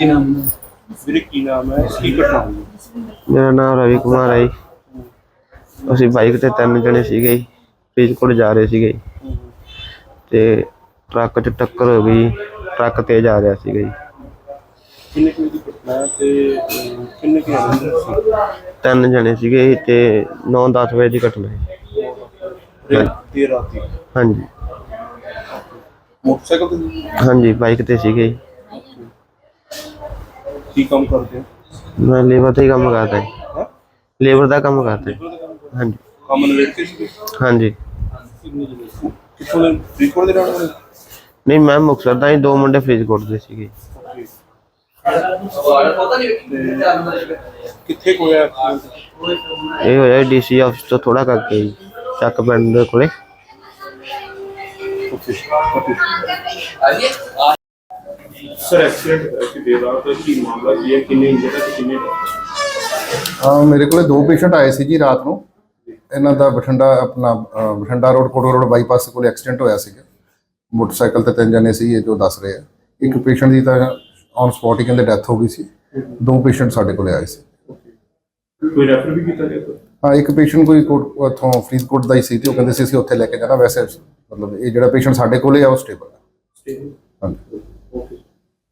ਕੀ ਨਾਮ ਹੈ ਵੀਰੇ ਕੀ ਨਾਮ ਹੈ ਕੀ ਘਟਨਾ ਹੋਈ ਮੇਰਾ ਨਾਮ ਰਵੀ ਕੁਮਾਰ ਹੈ ਜੀ। ਅਸੀਂ ਬਾਈਕ ਤੇ ਤਿੰਨ ਜਣੇ ਸੀਗੇ ਜੀ। ਫਰੀਦਕੋਟ ਜਾ ਰਹੇ ਸੀਗੇ ਜੀ। ਤੇ ਟਰੱਕ 'ਚ ਟੱਕਰ ਹੋ ਗਈ ਟਰੱਕ ਤੇਜ਼ ਆ ਰਿਹਾ ਸੀਗਾ ਜੀ ਕਿੰਨੇ ਕੁ ਵਜੇ ਦੀ ਘਟਨਾ ਹੈ ਤੇ ਅਹ, ਕਿੰਨੇ ਕੁ ਆਦਮੀ ਸੀ ਤਿੰਨ ਜਣੇ ਸੀਗੇ ਜੀ ਤੇ 9-10 ਵਜੇ ਦੀ ਘਟਨਾ ਹੈ ਤੇ ਦੇਰ ਰਾਤੀ ਹਾਂਜੀ ਮੋਟਰਸਾਈਕਲ ਤੇ ਸੀ? ਹਾਂਜੀ ਬਾਈਕ ਤੇ ਸੀਗੇ ਜੀ। ਕੀ ਕੰਮ ਕਰਦੇ ਹੋ? ਮੈਂ ਲੇਬਰ ਦਾ ਹੀ ਕੰਮ ਕਰਦਾ ਹੈਂ? ਲੇਬਰ ਦਾ ਕੰਮ ਕਰਦਾ। ਹਾਂਜੀ। ਕੰਮ ਨਵੇੜ ਕੇ ਸੀ ਹਾਂਜੀ। ਕਿੱਥੋਂ ਦੇ? ਫਰੀਦਕੋਟ ਦੇ ਰਹਿਣ ਵਾਲੇ? ਨਹੀਂ ਮੈਂ ਮੁਕਤਸਰ ਦਾ ਹੀ ਦੋ ਮੁੰਡੇ ਫਰੀਦਕੋਟ ਦੇ ਸੀਗੇ. ਤੇ ਕਿੱਥੇ ਕੋਈ accident? ਇਹ ਹੋਇਆ ਡੀਸੀ ਆਫਿਸ ਤੋਂ ਥੋੜਾ ਕਰਕੇ ਜੀ ਚੱਕ ਪਿੰਡ ਦੇ ਕੋਲੇ. ਸਰ ਐਕਸੀਡੈਂਟ ਹੋਇਆ ਸੀ ਦੇਰ ਰਾਤ ਕੀ ਮਾਮਲਾ ਕੀ ਹੈ? ਕਿੰਨੇ ਹੈ ਤੇ ਕਿੰਨੇ ਮੇਰੇ ਕੋਲੇ ਦੋ ਪੇਸ਼ੈਂਟ ਆਏ ਸੀ ਜੀ ਰਾਤ ਨੂੰ। ਇਹਨਾਂ ਦਾ ਬਠਿੰਡਾ ਆਪਣਾ ਅਹ ਬਠਿੰਡਾ ਰੋਡ ਕੋਟੋ ਰੋਡ ਬਾਈਪਾਸ ਕੋਲ ਐਕਸੀਡੈਂਟ ਹੋਇਆ ਸੀਗਾ। ਮੋਟਰਸਾਈਕਲ ਤੇ ਤਿੰਨ ਜਣੇ ਸੀ ਇਹ ਜੋ ਦੱਸ ਰਹੇ ਆ। ਇੱਕ ਪੇਸ਼ੈਂਟ ਦੀ ਤਾਂ ਔਨ ਸਪੌਟ ਹੀ ਕਹਿੰਦੇ ਡੈਥ ਹੋ ਗਈ ਸੀ। ਦੋ ਪੇਸ਼ੈਂਟ ਸਾਡੇ ਕੋਲੇ ਆਏ ਸੀ। ਕੋਈ ਰੈਫਰ ਵੀ ਕੀਤਾ ਗਿਆ? ਹਾਂ ਇੱਕ ਪੇਸ਼ੈਂਟ ਕੋਈ ਕੋਟ ਉੱਥੋਂ ਫਰੀਦਕੋਟ ਦਾ ਹੀ ਸੀ ਤੇ ਉਹ ਕਹਿੰਦੇ ਸੀ ਅਸੀਂ ਉੱਥੇ ਲੈ ਕੇ ਜਾਣਾ। ਵੈਸੇ ਮਤਲਬ ਇਹ ਜਿਹੜਾ ਪੇਸ਼ੈਂਟ ਸਾਡੇ ਕੋਲੇ ਆ ਉਹ ਸਟੇਬਲ ਹੈ ਸਟੇਬਲ ਹਾਂਜੀ। ਓਕੇ